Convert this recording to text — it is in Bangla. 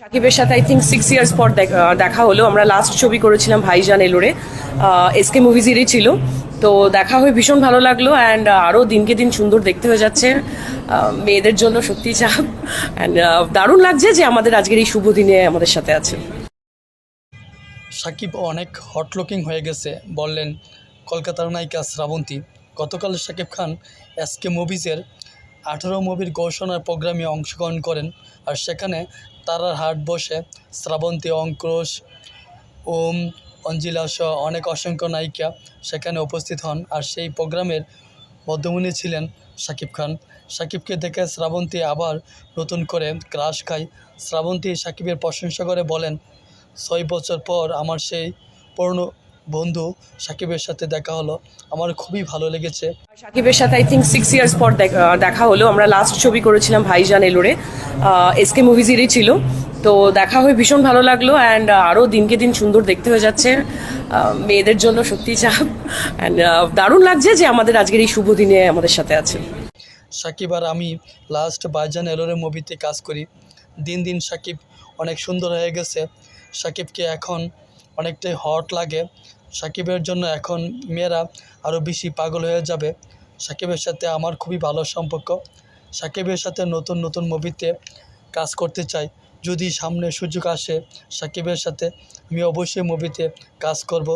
সাকিবের সাথে আই থিঙ্ক সিক্স ইয়ার্স পর দেখা হলো। আমরা লাস্ট ছবি করেছিলাম ভাইজান এলোরে। এসকে মুভিজেরই ছিল। তো দেখা হয়ে ভীষণ ভালো লাগল অ্যান্ড আরও দিনকে দিন সুন্দর দেখতে হয়ে যাচ্ছে। মেয়েদের জন্য সত্যি চাপ। অ্যান্ড দারুণ লাগছে যে আমাদের আজকের এই শুভ দিনে আমাদের সাথে আছে। সাকিব অনেক হট লুকিং হয়ে গেছে। বললেন, কলকাতার নায়িকা শ্রাবন্তী, গতকাল সাকিব খান এসকে মুভিজের আঠারো মুভির ঘোষণার প্রোগ্রামে অংশগ্রহণ করেন। আর সেখানে তারার হাট বসে। শ্রাবন্তী, অঙ্কুশ ওম অঞ্জিলা সহ অনেক অসংখ্য নায়িকা সেখানে উপস্থিত হন। আর সেই প্রোগ্রামের মধ্যমণি ছিলেন শাকিব খান। শাকিবকে দেখে শ্রাবন্তী আবার নতুন করে ক্রাশ খায়। শ্রাবন্তী শাকিবের প্রশংসা করে বলেন, ছয় বছর পর আমার সেই পুরনো বন্ধু সাকিবের সাথে দেখা হলো। আমার খুবই ভালো লেগেছে। সাকিবের সাথে আই থিঙ্ক সিক্স ইয়ার্স পর দেখা হলো। আমরা লাস্ট ছবি করেছিলাম ভাইজান এলোরে। এসকে মুভিজেরই ছিল। তো দেখা হয়ে ভীষণ ভালো লাগল অ্যান্ড আরও দিনকে দিন সুন্দর দেখতে হয়ে যাচ্ছে। মেয়েদের জন্য সত্যি চাপ। অ্যান্ড দারুণ লাগছে যে আমাদের আজকের এই শুভ দিনে আমাদের সাথে আছে। সাকিব আর আমি লাস্ট বাইজান এলোরে মুভিতে কাজ করি। দিন দিন সাকিব অনেক সুন্দর হয়ে গেছে। সাকিবকে এখন অনেকটাই হট লাগে। সাকিবের জন্য এখন মেয়েরা আরও বেশি পাগল হয়ে যাবে। সাকিবের সাথে আমার খুবই ভালো সম্পর্ক। সাকিবের সাথে নতুন নতুন মুভিতে কাজ করতে চাই। যদি সামনে সুযোগ আসে সাকিবের সাথে, আমি অবশ্যই মুভিতে কাজ করব।